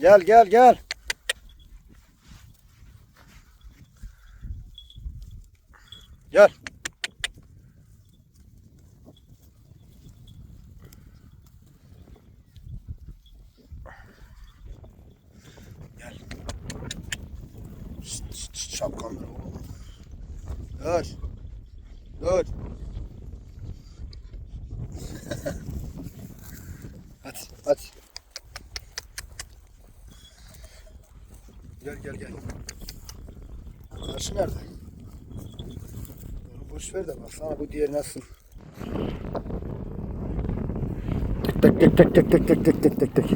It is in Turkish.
Gel gel gel. Gel. Gel. Şapkanları oğlum. Dur. Dur. hadi hadi. Gel gel gel. Karşı nerede? Onu boş ver de baksana bu diğer nasıl? Tek tek tek tek tek tek tek tek tek tek.